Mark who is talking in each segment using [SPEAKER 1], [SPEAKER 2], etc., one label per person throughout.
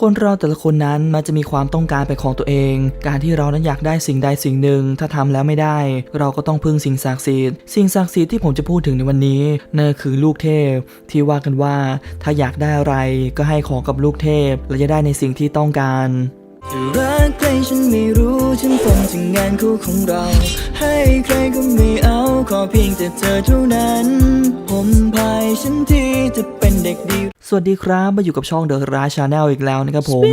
[SPEAKER 1] คนเราแต่ละคนนั้นมันจะมีความต้องการเป็นของตัวเอง การที่เรานั้นอยากได้สิ่งใดสิ่งหนึ่ง ถ้าทำแล้วไม่ได้ เราก็ต้องพึ่งสิ่งศักดิ์สิทธิ์สิ่งศักดิ์สิทธิ์ที่ผมจะพูดถึงในวันนี้นั่นคือลูกเทพ ที่ว่ากันว่า ถ้าอยากได้อะไรก็ให้ของกับลูกเทพ และจะได้ในสิ่งที่ต้องการจะรักใครฉันไม่รู้ฉันคงจะงานคู่ของเรา ให้ใครก็ไม่เอาขอเพียงแต่เธอเท่านั้น ผมพายฉันที่จะเป็นเด็กดี สวัสดีครับมาอยู่กับช่องเดอะราชาแนลอีกแล้วนะครับผม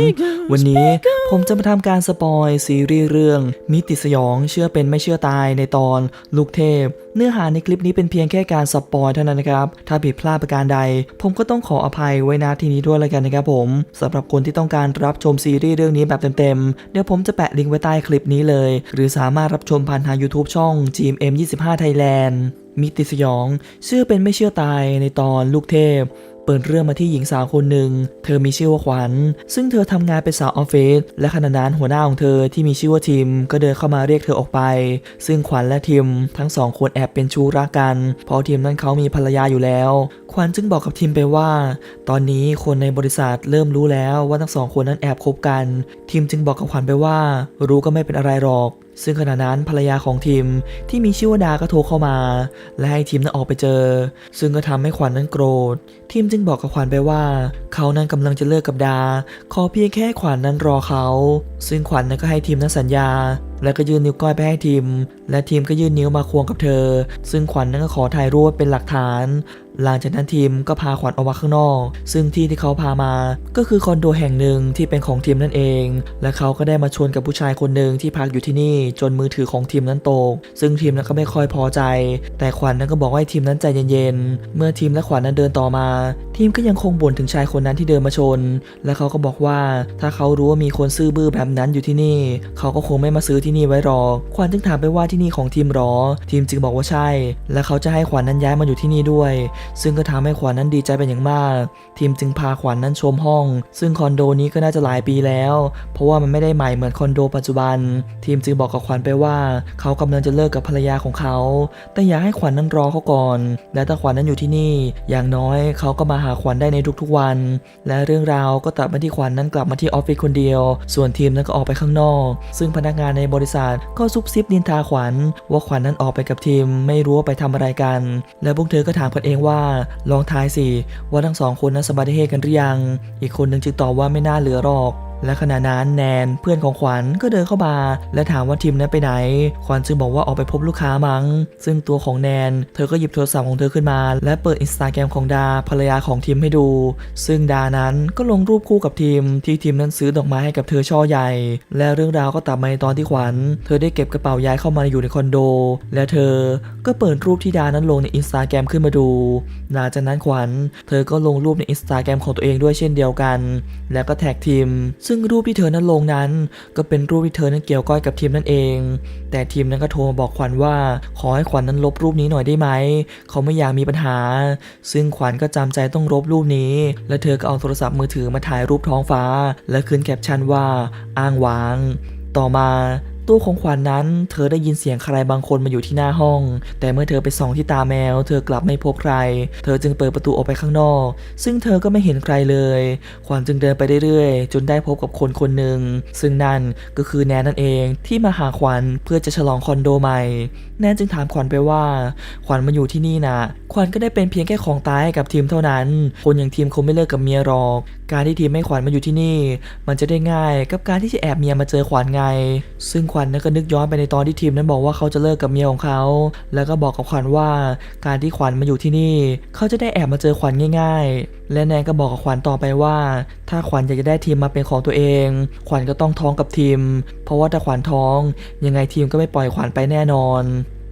[SPEAKER 1] วันนี้ผมจะมาทำการสปอยซีรีส์เรื่อง มิติสยองเชื่อเป็นไม่เชื่อตายในตอนลูกเทพ เนื้อหาในคลิปนี้เป็นเพียงแค่การสปอยเท่านั้นนะครับ ถ้าผิดพลาดประการใด ผมก็ต้องขออภัยไว้ณที่นี้ด้วยแล้วกันนะครับผมสำหรับคนที่ต้องการรับชมซีรีส์เรื่องนี้แบบเต็มๆเดี๋ยวผมจะแปะลิงก์ไว้ใต้คลิปนี้เลย หรือสามารถรับชมผ่านทาง YouTube ช่อง GMM25 Thailand มิติสยอง เชื่อเป็นไม่เชื่อตายในตอนลูกเทพ เปิดเรื่องมาที่หญิงสาวคนหนึ่ง เธอมีชื่อว่าขวัญ ซึ่งเธอทำงานเป็นสาวออฟฟิศ และขณะนั้นหัวหน้าของเธอที่มีชื่อว่าทิม ก็เดินเข้ามาเรียกเธอออกไป ซึ่งขวัญและทิมทั้งสองคนแอบเป็นชู้รักกัน เพราะทิมนั้นเขามีภรรยาอยู่แล้ว ขวัญจึงบอกกับทิมไปว่า ตอนนี้คนในบริษัทเริ่มรู้แล้วว่าทั้งสองคนนั้นแอบคบกัน ทิมจึงบอกกับขวัญไปว่า รู้ก็ไม่เป็นอะไรหรอกซึ่งขณะนั้นภรรยาของทีมที่มีชื่อว่าดาก็โทรเข้ามา และให้ทีมนั้นออกไปเจอ ซึ่งก็ทำให้ขวัญนั้นโกรธทีมจึงบอกกับขวัญไปว่า เขานั้นกำลังจะเลิกกับดา ขอเพียงแค่ขวัญนั้นรอเขา ซึ่งขวัญนั้นก็ให้ทีมนั้นสัญญาแล้วก็ยื่นนิ้วก้อยไปให้ทีม และทีมก็ยื่นนิ้วมาควงกับเธอ ซึ่งขวัญนั้นก็ขอถ่ายรูปเป็นหลักฐาน หลังจากนั้นทีมก็พาขวัญออกมาข้างนอก ซึ่งที่ที่เขาพามา ก็คือคอนโดแห่งหนึ่งที่เป็นของทีมนั่นเอง และเขาก็ได้มาชวนกับผู้ชายคนหนึ่งที่พักอยู่ที่นี่จนมือถือของทีมนั้นตก ซึ่งทีมนั้นก็ไม่ค่อยพอใจ แต่ขวัญนั้นก็บอกว่าให้ทีมนั้นใจเย็นๆ เมื่อทีมและขวัญนั้นเดินต่อมา ทีมก็ยังคงบ่นถึงชายคนนั้นที่เดินมาชน และเขาก็บอกว่าถ้าเขารู้ว่ามีคนซื่อบื้อแบบนั้นอยู่ที่นี่ เขาก็คงไม่มาซื้อที่นี่ไว้รอ ขวัญจึงถามไปว่าที่นี่ของทีมหรอ ทีมจึงบอกว่าใช่ และเขาจะให้ขวัญนั้นย้ายมาอยู่ที่นี่ด้วย ซึ่งก็ทำให้ขวัญนั้นดีใจเป็นอย่างมาก ทีมจึงพาขวัญนั้นชมห้อง ซึ่งคอนโดนี้ก็น่าจะหลายปีแล้ว เพราะว่ามันไม่ได้ใหม่เหมือนคอนโดปัจจุบัน ทีมจึงบอกกับขวัญไปว่าเขากำลังจะเลิกกับภรรยาของเขา แต่อยากให้ขวัญนั้นรอเขาก่อน และถ้าขวัญนั้นอยู่ที่นี่ อย่างน้อยเขาก็มาหาขวัญได้ในทุกๆวัน และเรื่องราวก็ตัดมาที่ขวัญนั้นกลับมาที่ออฟฟิศคนเดียว ส่วนทีมนั้นก็ออกไปข้างนอก ซึ่งพนักงานในบริษัท ก็ซุบซิบนินทาขวัญ ว่าขวัญนั้นออกไปกับทีมไม่รู้ว่าไปทำอะไรกัน แล้วพวกเธอก็ถามกันเองว่า ลองทายสิว่าทั้งสองคนนั้นสบายดีเฮกันหรือยัง อีกคนหนึ่งจึงตอบว่าไม่น่าเหลือหรอก และขณะนั้นแนนเพื่อนของขวัญก็เดินเข้ามา และถามว่าทีมนั้นไปไหน ขวัญจึงบอกว่าออกไปพบลูกค้ามัง้ง ซึ่งตัวของแนน เธอก็หยิบโทรศัพท์ของเธอขึ้นมา และเปิดอินสตาแกรมของดาภรรยาของทีมให้ดู ซึ่งดานั้นก็ลงรูปคู่กับทีม ที่ทีมนั้นซื้อดอกไม้ให้กับเธอช่อใหญ่ และเรื่องราวก็ตัดมาในตอนที่ขวัญ เธอได้เก็บกระเป๋าย้ายเข้ามาอยู่ในคอนโด และเธอก็เปิดรูปที่ดานั้นลงในอินสตาแกรมขึ้นมาดู หลังจากนั้นขวัญ เธอก็ลงรูปในอินสตาแกรมของตัวเองด้วยเช่นเดียวกัน แล้วก็แท็กทีมซึ่งรูปที่เธอนั้นลงนั้น ก็เป็นรูปที่เธอนั้นเกี่ยวก้อยกับทีมนั่นเอง แต่ทีมนั้นก็โทรมาบอกขวัญว่า ขอให้ขวัญนั้นลบรูปนี้หน่อยได้ไหม เขาไม่อยากมีปัญหา ซึ่งขวัญก็จำใจต้องลบรูปนี้ และเธอก็เอาโทรศัพท์มือถือมาถ่ายรูปท้องฟ้า และขึ้นแคปชั่นว่าอ้างว้าง ต่อมา ตู้ของขวัญนนั้น เธอได้ยินเสียงใครบางคนมาอยู่ที่หน้าห้อง แต่เมื่อเธอไปส่องที่ตาแมว เธอกลับไม่พบใคร เธอจึงเปิดประตูออกไปข้างนอก ซึ่งเธอก็ไม่เห็นใครเลย ขวัญจึงเดินไปเรื่อยๆ จนได้พบกับคนคนหนึ่ง ซึ่งนั่นก็คือแนนนั่นเองที่มาหาขวัญเพื่อจะฉลองคอนโดใหม่ แนนจึงถามขวัญไปว่า ขวัญมาอยู่ที่นี่นะขวัญก็ได้เป็นเพียงแค่ของตายให้กับทีมเท่านั้น คนอย่างทีมคงไม่เลิกกับเมียหรอก การที่ทีมให้ขวัญมาอยู่ที่นี่ มันจะได้ง่ายกับการที่จะแอบเมียมาเจอขวัญไง ซึ่งขวัญนั้นก็นึกย้อนไปในตอนที่ทีมนั้นบอกว่าเขาจะเลิกกับเมียของเขา แล้วก็บอกกับขวัญว่าการที่ขวัญมาอยู่ที่นี่ เขาจะได้แอบมาเจอขวัญง่าย ๆ และแนนก็บอกกับขวัญต่อไปว่า ถ้าขวัญอยากจะได้ทีมมาเป็นของตัวเอง ขวัญก็ต้องท้องกับทีม เพราะว่าถ้าขวัญท้อง ยังไงทีมก็ไม่ปล่อยขวัญไปแน่นอน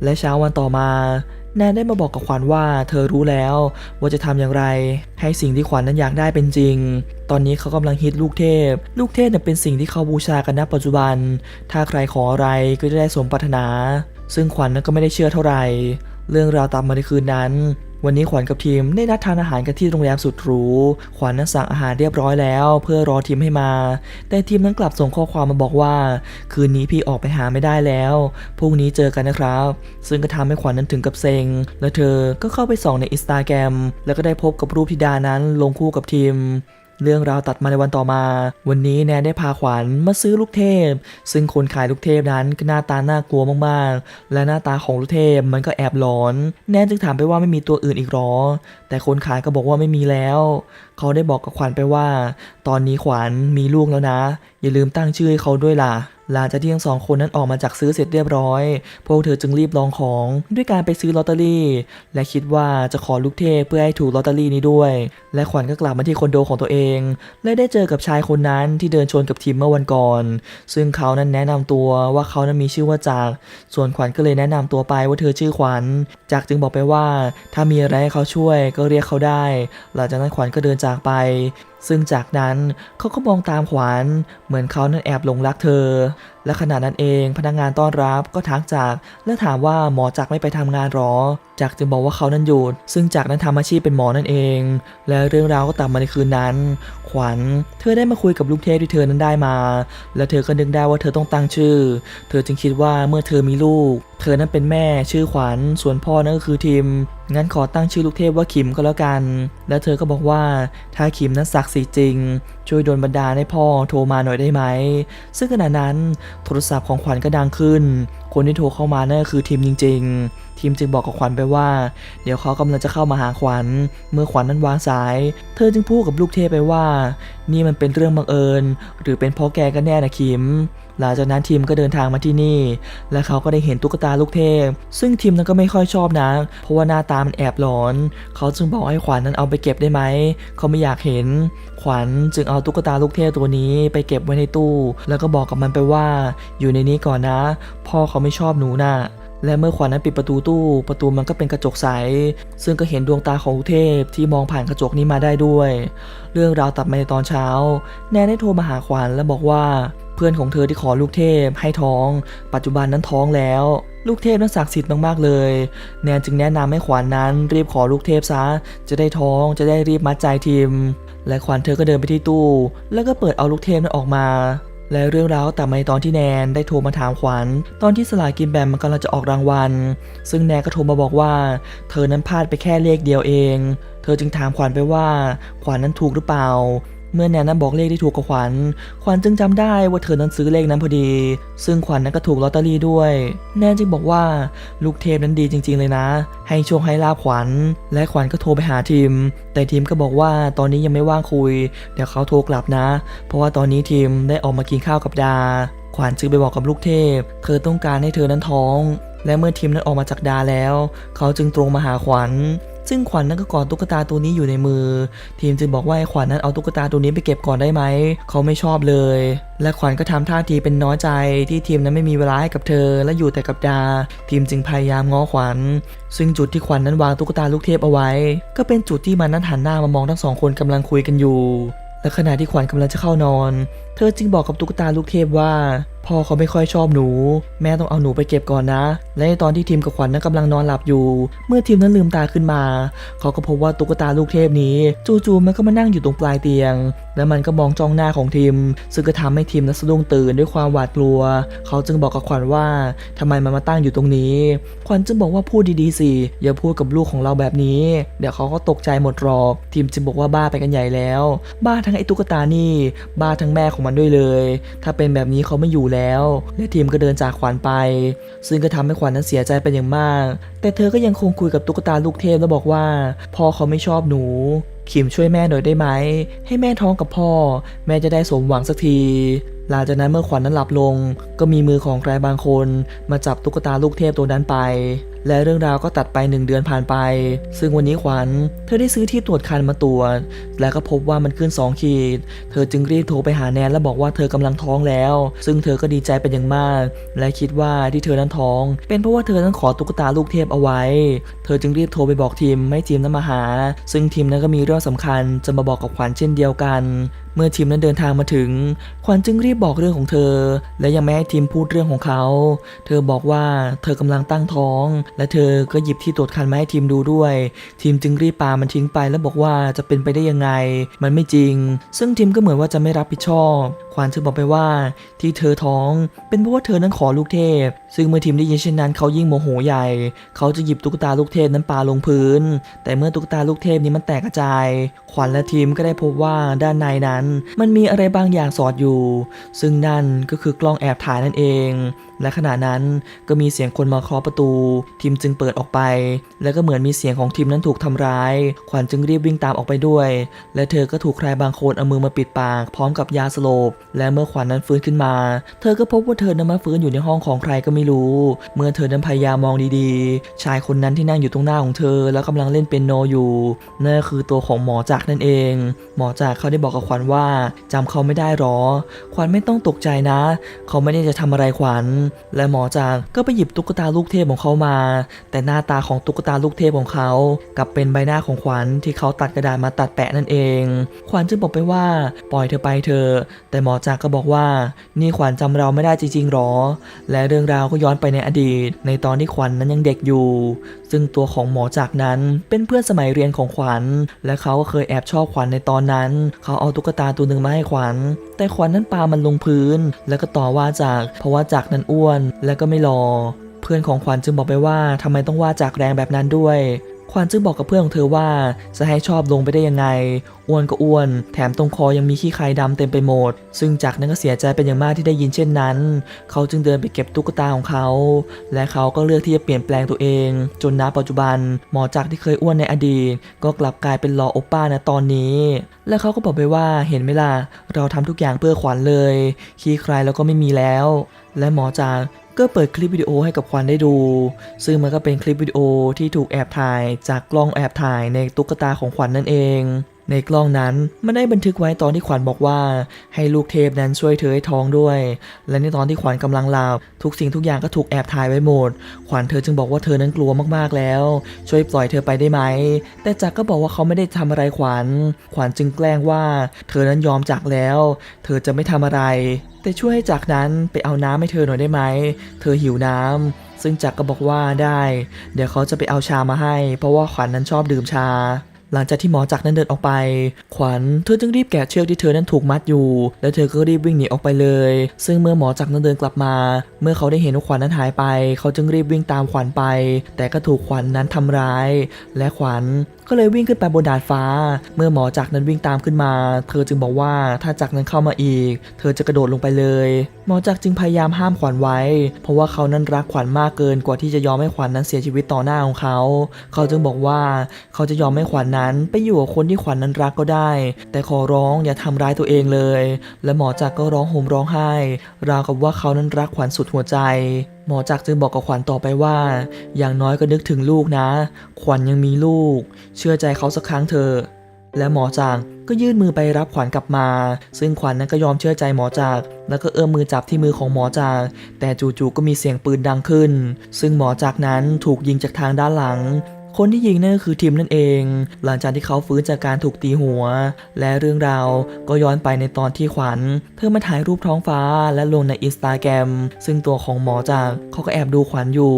[SPEAKER 1] และเช้าวันต่อมา แนนได้มาบอกกับขวัญว่าเธอรู้แล้วว่าจะทำอย่างไร ให้สิ่งที่ขวัญนั้นอยากได้เป็นจริง ตอนนี้เขากำลังฮิตลูกเทพ ลูกเทพเนี่ยเป็นสิ่งที่เขาบูชากันณปัจจุบัน ถ้าใครขออะไรก็จะได้สมปรารถนา ซึ่งขวัญนั้นก็ไม่ได้เชื่อเท่าไหร่ เรื่องราวตามมาในคืนนั้น วันนี้ขวัญกับทีมได้นัดทานอาหารกันที่โรงแรมสุดหรู ขวัญนั้นสั่งอาหารเรียบร้อยแล้ว เพื่อรอทีมให้มา แต่ทีมนั้นกลับส่งข้อความมาบอกว่า คืนนี้พี่ออกไปหาไม่ได้แล้ว พรุ่งนี้เจอกันนะครับ ซึ่งก็ทำให้ขวัญนั้นถึงกับเซ็ง และเธอก็เข้าไปส่องในอินสตาแกรมแล้วก็ได้พบกับรูปที่ดานั้นลงคู่กับทีม เรื่องราวตัดมาในวันต่อมา วันนี้แนนได้พาขวัญมาซื้อลูกเทพ ซึ่งคนขายลูกเทพนั้นก็หน้าตาน่ากลัวมากๆ และหน้าตาของลูกเทพมันก็แอบหลอน แนนจึงถามไปว่าไม่มีตัวอื่นอีกหรอ แต่คนขายก็บอกว่าไม่มีแล้ว เขาได้บอกกับขวัญไปว่า ตอนนี้ขวัญมีลูกแล้วนะ อย่าลืมตั้งชื่อให้เขาด้วยล่ะหลังจากที่ทั้งสองคนนั้นออกมาจากซื้อเสร็จเรียบร้อย พวกเธอจึงรีบลองของด้วยการไปซื้อลอตเตอรี่ และคิดว่าจะขอลูกเทพเพื่อให้ถูกลอตเตอรี่นี้ด้วย และขวัญก็กลับมาที่คอนโดของตัวเอง และได้เจอกับชายคนนั้นที่เดินชนกับทีมเมื่อวันก่อน ซึ่งเขานั้นแนะนำตัวว่าเขานั้นมีชื่อว่าจาก ส่วนขวัญก็เลยแนะนำตัวไปว่าเธอชื่อขวัญ จากจึงบอกไปว่า ถ้ามีอะไรให้เขาช่วยก็เรียกเขาได้ หลังจากนั้นขวัญก็เดินจากไป ซึ่งจากนั้นเขาก็มองตามขวัญเหมือนเขานั้นแอบหลงรักเธอ และขณะนั้นเองพนักงานต้อนรับก็ทักจากและถามว่าหมอจักไม่ไปทำงานหรอจักจึงบอกว่าเขานั้นหยุด ซึ่งจักนั้นทำอาชีพเป็นหมอนั่นเอง และเรื่องราวก็ตัดมาในคืนนั้น ขวัญ เธอได้มาคุยกับลูกเทพที่เธอนั้นได้มา และเธอก็นึกได้ว่าเธอต้องตั้งชื่อ เธอจึงคิดว่าเมื่อเธอมีลูก เธอนั้นเป็นแม่ชื่อขวัญ ส่วนพ่อนั่นก็คือทิม งั้นขอตั้งชื่อลูกเทพว่าขิมก็แล้วกัน แล้วเธอก็บอกว่าถ้าขิมนั้นศักดิ์สิทธิ์จริง ช่วยโดนบันดาให้พ่อโทรมาหน่อยได้ไหม ซึ่งขณะนั้นโทรศัพท์ของขวัญก็ดังขึ้น คนที่โทรเข้ามานั่นก็คือทีมจริง ๆ ทีมจึงบอกกับขวัญไปว่า เดี๋ยวเขากำลังจะเข้ามาหาขวัญ เมื่อขวัญนั้นวางสาย เธอจึงพูดกับลูกเทพไปว่า นี่มันเป็นเรื่องบังเอิญ หรือเป็นเพราะแกกันแน่นะคิม หลังจากนั้นทีมก็เดินทางมาที่นี่ และเขาก็ได้เห็นตุ๊กตาลูกเทพ ซึ่งทีมนั้นก็ไม่ค่อยชอบนะ เพราะว่าหน้าตามันแอบหลอน เขาจึงบอกให้ขวัญนั้นเอาไปเก็บได้ไหม เขาไม่อยากเห็น ขวัญจึงเอาตุ๊กตาลูกเทพตัวนี้ไปเก็บไว้ในตู้ แล้วก็บอกกับมันไปว่า อยู่ในนี้ก่อนนะ พ่อเขาไม่ชอบหนูน่ะ และเมื่อขวัญนั้นปิดประตูตู้ ประตูมันก็เป็นกระจกใส ซึ่งก็เห็นดวงตาของลูกเทพที่มองผ่านกระจกนี้มาได้ด้วย เรื่องราวตัดมาในตอนเช้า แนนได้โทรมาหาขวัญและบอกว่าเพื่อนของเธอที่ขอลูกเทพให้ท้อง ปัจจุบันนั้นท้องแล้ว ลูกเทพนั้นศักดิ์สิทธิ์มากๆเลย แนนจึงแนะนำให้ขวัญนนั้นรีบขอลูกเทพซะ จะได้ท้องจะได้รีบมัดใจทีม และขวัญเธอก็เดินไปที่ตู้ แล้วก็เปิดเอาลูกเทพนั้นออกมา และเรื่องราวแต่ในตอนที่แนนได้โทรมาถามขวัญ ตอนที่สลากกินแบ่งมันกำลังจะออกรางวัล ซึ่งแนนก็โทรมาบอกว่า เธอนั้นพลาดไปแค่เลขเดียวเอง เธอจึงถามขวัญไปว่าขวัญนั้นถูกหรือเปล่า เมื่อแนนนั้นบอกเลขที่ถูกกับขวัญ ขวัญจึงจำได้ว่าเธอนั้นซื้อเลขนั้นพอดี ซึ่งขวัญนั้นก็ถูกลอตเตอรี่ด้วย แนนจึงบอกว่าลูกเทพนั้นดีจริง ๆ เลยนะ ให้โชคให้ลาบขวัญ และขวัญก็โทรไปหาทีม แต่ทีมก็บอกว่าตอนนี้ยังไม่ว่างคุย เดี๋ยวเขาโทรกลับนะ เพราะว่าตอนนี้ทีมได้ออกมากินข้าวกับดา ขวัญจึงไปบอกกับลูกเทพ เธอต้องการให้เธอนั้นท้อง และเมื่อทีมนั้นออกมาจากดาแล้ว เขาจึงตรงมาหาขวัญ ซึ่งขวัญนั้นก็กอดตุ๊กตาตัวนี้อยู่ในมือ ทีมจึงบอกว่าให้ขวัญนั้นเอาตุ๊กตาตัวนี้ไปเก็บก่อนได้ไหม เขาไม่ชอบเลย และขวัญก็ทำท่าทีเป็นน้อยใจที่ทีมนั้นไม่มีเวลาให้กับเธอ และอยู่แต่กับดา ทีมจึงพยายามง้อขวัญ ซึ่งจุดที่ขวัญนั้นวางตุ๊กตาลูกเทพเอาไว้ ก็เป็นจุดที่มันนั้นหันหน้ามามองทั้งสองคนกำลังคุยกันอยู่และขณะที่ขวัญกำลังจะเข้านอน เธอจึงบอกกับตุ๊กตาลูกเทพว่า พ่อเขาไม่ค่อยชอบหนู แม่ต้องเอาหนูไปเก็บก่อนนะ และในตอนที่ทีมกับขวัญนั้นกำลังนอนหลับอยู่ เมื่อทีมนั้นลืมตาขึ้นมา เขาก็พบว่าตุ๊กตาลูกเทพนี้ จู่ๆมันก็มานั่งอยู่ตรงปลายเตียง และมันก็มองจ้องหน้าของทีม ซึ่งก็ทำให้ทีมนั้นสะดุ้งตื่นด้วยความหวาดกลัว เขาจึงบอกกับขวัญว่าทำไมมันมาตั้งอยู่ตรงนี้ ขวัญจึงบอกว่าพูดดีๆสิ อย่าพูดกับลูกของเราแบบนี้ เดี๋ยวเขาก็ตกใจหมดหรอก ทีมจึงบอกว่าบ้าไปกันใหญ่แล้ว บ้าทั้งไอ้ตุ๊กตานี่ บ้าทั้งแม่ของมันด้วยเลย ถ้าเป็นแบบนี้เขาไม่อยู่แล้ว และทีมก็เดินจากขวัญไป ซึ่งก็ทำให้ขวัญนั้นเสียใจเป็นอย่างมาก แต่เธอก็ยังคงคุยกับตุ๊กตาลูกเทพแล้วบอกว่าพ่อเขาไม่ชอบหนู ขิมช่วยแม่หน่อยได้ไหม ให้แม่ท้องกับพ่อ แม่จะได้สมหวังสักที หลังจากนั้นเมื่อขวัญนั้นหลับลง ก็มีมือของใครบางคน มาจับตุ๊กตาลูกเทพตัวนั้นไป และเรื่องราวก็ตัดไปหนึ่งเดือนผ่านไป ซึ่งวันนี้ขวัญ เธอได้ซื้อที่ตรวจคันมาตรวจ แล้วก็พบว่ามันขึ้น 2 ขีด เธอจึงรีบโทรไปหาแนนและบอกว่าเธอกำลังท้องแล้ว ซึ่งเธอก็ดีใจเป็นอย่างมาก และคิดว่าที่เธอนั้นท้อง เป็นเพราะว่าเธอนั้นขอตุ๊กตาลูกเทพเอาไว้ เธอจึงรีบโทรไปบอกทีมให้ทีมนั้นมาหา ซึ่งทีมนั้นก็มีเรื่องสำคัญจะมาบอกกับขวัญเช่นเดียวกัน เมื่อทีมนั้นเดินทางมาถึง ขวัญจึงรีบบอกเรื่องของเธอ และยังไม่ให้ทีมพูดเรื่องของเขา เธอบอกว่าเธอกำลังตั้งท้อง และเธอก็หยิบที่ตรวจคันมาให้ทีมดูด้วย ทีมจึงรีบปามันทิ้งไป แล้วบอกว่าจะเป็นไปได้ยังไง มันไม่จริง ซึ่งทีมก็เหมือนว่าจะไม่รับผิดชอบ ขวัญจึงบอกไปว่าที่เธอท้อง เป็นเพราะว่าเธอนั้นขอลูกเทพ ซึ่งเมื่อทีมได้ยินเช่นนั้นเขายิ่งโมโหใหญ่ เขาจะหยิบตุ๊กตาลูกเทพนั้นปาลงพื้น แต่เมื่อตุ๊กตาลูกเทพนี้มันแตกกระจาย ขวัญและทีมก็ได้พบว่าด้านในนั้นมันมีอะไรบางอย่างสอดอยู่ ซึ่งนั่นก็คือกล้องแอบถ่ายนั่นเอง และขณะนั้นก็มีเสียงคนมาเคาะประตู ทีมจึงเปิดออกไป แล้วก็เหมือนมีเสียงของทีมนั้นถูกทำร้าย ขวัญจึงรีบวิ่งตามออกไปด้วย และเธอก็ถูกใครบางคนเอามือมาปิดปาก พร้อมกับยาสลบ และเมื่อขวัญนั้นฟื้นขึ้นมา เธอก็พบว่าเธอนั้นมาฟื้นอยู่ในห้องของใครก็ไม่รู้ เมื่อเธอนั้นพยายามมองดีๆ ชายคนนั้นที่นั่งอยู่ตรงหน้าของเธอ แล้วกำลังเล่นเปียโนอยู่นั่นคือตัวของหมอจักนั่นเอง หมอจักเขาได้บอกกับขวัญว่าจำเขาไม่ได้หรอ ขวัญไม่ต้องตกใจนะ เขาไม่ได้จะทำอะไรขวัญและหมอจางก็ไปหยิบตุ๊กตาลูกเทพของเขามา แต่หน้าตาของตุ๊กตาลูกเทพของเขากับเป็นใบหน้าของขวัญที่เขาตัดกระดาษมาตัดแปะนั่นเอง ขวัญจึงบอกไปว่าปล่อยเธอไปเธอ แต่หมอจางก็บอกว่า นี่ขวัญจำเราไม่ได้จริงๆหรอ และเรื่องราวก็ย้อนไปในอดีต ในตอนที่ขวัญนั้นยังเด็กอยู่ ซึ่งตัวของหมอจากนั้นเป็นเพื่อนสมัยเรียนของขวัญ และเขาเคยแอบชอบขวัญในตอนนั้น เขาเอาตุ๊กตาตัวหนึ่งมาให้ขวัญ แต่ขวัญนั้นปามันลงพื้น แล้วก็ต่อว่าจากเพราะว่าจากนั้นอ้วนและก็ไม่รอเพื่อนของขวัญจึงบอกไปว่าทำไมต้องว่าจากแรงแบบนั้นด้วย ขวัญจึงบอกกับเพื่อนของเธอว่า จะให้ชอบลงไปได้ยังไง อ้วนก็อ้วน แถมตรงคอยังมีขี้ไครดำเต็มไปหมด ซึ่งจักนั้นก็เสียใจเป็นอย่างมากที่ได้ยินเช่นนั้น เขาจึงเดินไปเก็บตุ๊กตาของเขา และเขาก็เลือกที่จะเปลี่ยนแปลงตัวเอง จนณปัจจุบัน หมอจักที่เคยอ้วนในอดีต ก็กลับกลายเป็นหล่อโอป้าในตอนนี้ และเขาก็บอกไปว่าเห็นไหมล่ะเราทำทุกอย่างเพื่อขวัญเลย ขี้ใครแล้วก็ไม่มีแล้ว และหมอจัก ก็เปิดคลิปวิดีโอให้กับขวัญได้ดู ซึ่งมันก็เป็นคลิปวิดีโอที่ถูกแอบถ่ายจากกล้องแอบถ่ายในตุ๊กตาของขวัญนั่นเอง ในกล้องนั้นมันได้บันทึกไว้ตอนที่ขวัญบอกว่า ให้ลูกเทพนั้นช่วยเธอให้ท้องด้วย และในตอนที่ขวัญกำลังลับทุกสิ่งทุกอย่างก็ถูกแอบถ่ายไว้หมด ขวัญเธอจึงบอกว่าเธอนั้นกลัวมากๆแล้ว ช่วยปล่อยเธอไปได้ไหม แต่จักก็บอกว่าเขาไม่ได้ทำอะไรขวัญ ขวัญจึงแกล้งว่า เธอนั้นยอมจักแล้ว เธอจะไม่ทำอะไร แต่ช่วยให้จักนั้นไปเอาน้ำให้เธอหน่อยได้ไหม เธอหิวน้ำ ซึ่งจักรก็บอกว่าได้ เดี๋ยวเขาจะไปเอาชามาให้ เพราะว่าขวัญนั้นชอบดื่มชา หลังจากที่หมอจักรนั้นเดินออกไป ขวัญเธอจึงรีบแกะเชือกที่เธอนั้นถูกมัดอยู่ แล้วเธอก็รีบวิ่งหนีออกไปเลย ซึ่งเมื่อหมอจักรนั้นเดินกลับมา เมื่อเขาได้เห็นว่าขวัญนั้นหายไป เขาจึงรีบวิ่งตามขวัญไป แต่ก็ถูกขวัญนั้นทำร้าย และขวัญก็เลยวิ่งขึ้นไปบนดาดฟ้า เมื่อหมอจักนั้นวิ่งตามขึ้นมา เธอจึงบอกว่าถ้าจักนั้นเข้ามาอีก เธอจะกระโดดลงไปเลย หมอจักจึงพยายามห้ามขวัญไว้ เพราะว่าเขานั้นรักขวัญมากเกินกว่าที่จะยอมให้ขวัญนั้นเสียชีวิตต่อหน้าของเขา เขาจึงบอกว่าเขาจะยอมให้ขวัญนั้นไปอยู่กับคนที่ขวัญนั้นรักก็ได้ แต่ขอร้องอย่าทำร้ายตัวเองเลย และหมอจักก็ร้องห่มร้องไห้ ราวกับว่าเขานั้นรักขวัญสุดหัวใจ หมอจักรจึงบอกกับขวัญต่อไปว่า อย่างน้อยก็นึกถึงลูกนะ ขวัญยังมีลูก เชื่อใจเขาสักครั้งเถอะและหมอจักรก็ยื่นมือไปรับขวัญกลับมา ซึ่งขวัญนั้นก็ยอมเชื่อใจหมอจักรแล้วก็เอื้อมมือจับที่มือของหมอจักรแต่จู่ๆก็มีเสียงปืนดังขึ้น ซึ่งหมอจักรนั้นถูกยิงจากทางด้านหลัง คนที่ยิงนั่นก็คือทิมนั่นเอง หลังจากที่เขาฟื้นจากการถูกตีหัว และเรื่องราวก็ย้อนไปในตอนที่ขวัญ เธอมาถ่ายรูปท้องฟ้าและลงในอินสตาแกรมซึ่งตัวของหมอจากเขาก็แอบดูขวัญอยู่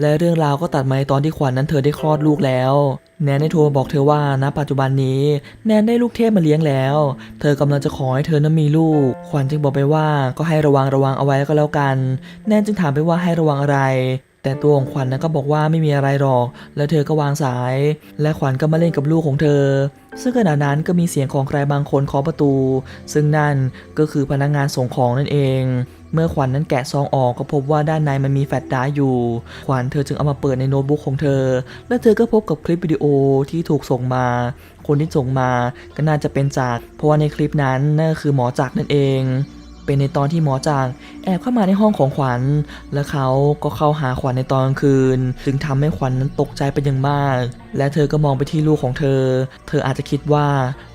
[SPEAKER 1] และเรื่องราวก็ตัดมาในตอนที่ขวัญนั้นเธอได้คลอดลูกแล้วแนนได้โทรบอกเธอว่าณปัจจุบันนี้ แนนได้ลูกเทพมาเลี้ยงแล้ว เธอกำลังจะขอให้เธอนั้นมีลูก ขวัญจึงบอกไปว่าก็ให้ระวังระวังเอาไว้ก็แล้วกัน แนนจึงถามไปว่าให้ระวังอะไร แต่ตัวของขวัญนั้นก็บอกว่าไม่มีอะไรหรอก แล้วเธอก็วางสาย และขวัญก็มาเล่นกับลูกของเธอ ซึ่งขณะนั้นก็มีเสียงของใครบางคนเคาะประตู ซึ่งนั่นก็คือพนักงานส่งของนั่นเอง เมื่อขวัญนั้นแกะซองออกก็พบว่าด้านในมันมีแฟลชไดร์อยู่ ขวัญเธอจึงเอามาเปิดในโน้ตบุ๊กของเธอ และเธอก็พบกับคลิปวิดีโอที่ถูกส่งมา คนที่ส่งมาก็น่าจะเป็นจาก เพราะว่าในคลิปนั้นนั่นคือหมอจักนั่นเอง เป็นในตอนที่หมอจางแอบเข้ามาในห้องของขวัญ และเขาก็เข้าหาขวัญในตอนกลางคืน จึงทำให้ขวัญนั้นตกใจเป็นอย่างมาก และเธอก็มองไปที่ลูกของเธอ เธออาจจะคิดว่า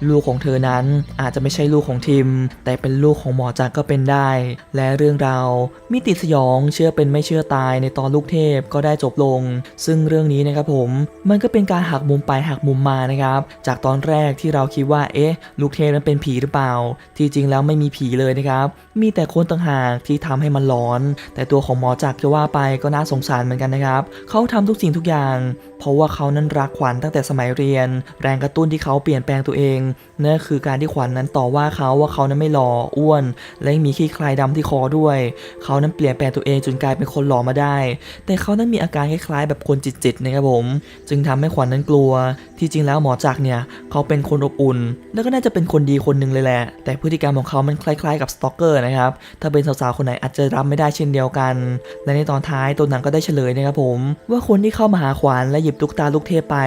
[SPEAKER 1] ลูกของเธอนั้นอาจจะไม่ใช่ลูกของทิม แต่เป็นลูกของหมอจักรก็เป็นได้ และเรื่องราวมิติสยองเชื่อเป็นไม่เชื่อตายในตอนลูกเทพก็ได้จบลง ซึ่งเรื่องนี้นะครับผมมันก็เป็นการหักมุมไปหักมุมมานะครับ จากตอนแรกที่เราคิดว่าเอ๊ะ ลูกเทพนั้นเป็นผีหรือเปล่า ที่จริงแล้วไม่มีผีเลยนะครับมีแต่คนต่างหากที่ทำให้มันร้อน แต่ตัวของหมอจักรจะว่าไปก็น่าสงสารเหมือนกันนะครับ เขาทำทุกสิ่งทุกอย่าง เพราะว่าเขานั้นรักขวัญตั้งแต่สมัยเรียน แรงกระตุ้นที่เขาเปลี่ยนแปลงตัวเองนั่นคือการที่ขวัญนั้นต่อว่าเขาว่าเขานั้นไม่หล่ออ้วน และมีขี้คลายดำที่คอด้วย เขานั้นเปลี่ยนแปลงตัวเองจนกลายเป็นคนหล่อมาได้ แต่เขานั้นมีอาการคล้ายๆ แบบคนจิตๆนะครับผม จึงทำให้ขวัญนั้นกลัว ที่จริงแล้วหมอจักรเนี่ยเขาเป็นคนอบอุ่น แล้วก็น่าจะเป็นคนดีคนหนึ่งเลยแหละ แต่พฤติกรรมของเขามันคล้าย ๆ กับสตอกเกอร์นะครับ ถ้าเป็นสาวๆคนไหนอาจจะรับไม่ได้เช่นเดียวกัน และในตอนท้ายตัวหนังก็ได้เฉลยนะครับผม ว่าคนที่เข้ามาหาขวัญและหยิบตุ๊กตาลูกเทพไป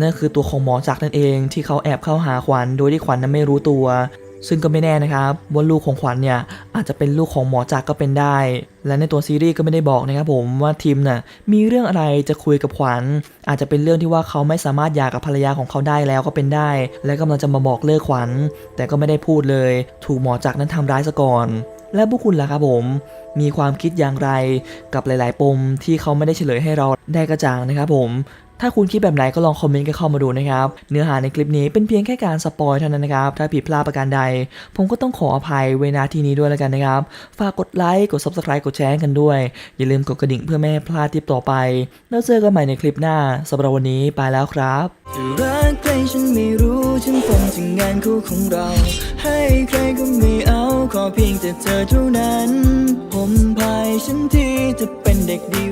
[SPEAKER 1] นั่นคือตัวของหมอจักนั่นเอง ที่เขาแอบเข้าหาขวัญโดยที่ขวัญนั้นไม่รู้ตัว ซึ่งก็ไม่แน่นะครับว่าลูกของขวัญเนี่ยอาจจะเป็นลูกของหมอจักก็เป็นได้ และในตัวซีรีส์ก็ไม่ได้บอกนะครับผมว่าทีมน่ะมีเรื่องอะไรจะคุยกับขวัญ อาจจะเป็นเรื่องที่ว่าเขาไม่สามารถหย่ากับภรรยาของเขาได้แล้วก็เป็นได้ และกำลังจะมาบอกเลิกขวัญ แต่ก็ไม่ได้พูดเลย ถูกหมอจักนั้นทำร้ายซะก่อน และพวกคุณล่ะครับผมมีความคิดอย่างไรกับหลาย ๆ ปมที่เขาไม่ได้เฉลยให้เราได้กระจ่างนะครับผม ถ้าคุณคิดแบบไหนก็ลองคอมเมนต์กันเข้ามาดูนะครับ เนื้อหาในคลิปนี้เป็นเพียงแค่การสปอยเท่านั้นนะครับ ถ้าผิดพลาดประการใด ผมก็ต้องขออภัยเวลาที่นี้ด้วยแล้วกันนะครับ ฝากกดไลค์ กด subscribe กดแชร์กันด้วย อย่าลืมกดกระดิ่งเพื่อไม่ให้พลาดคลิปต่อไป แล้วเจอกันใหม่ในคลิปหน้าสำหรับวันนี้ไปแล้วครับจะรักใครฉันไม่รู้ฉันคงจะงานคู่ของเรา ให้ใครก็ไม่เอาขอเพียงแต่เธอเท่านั้น ผมพายฉันที่จะเป็นเด็กดี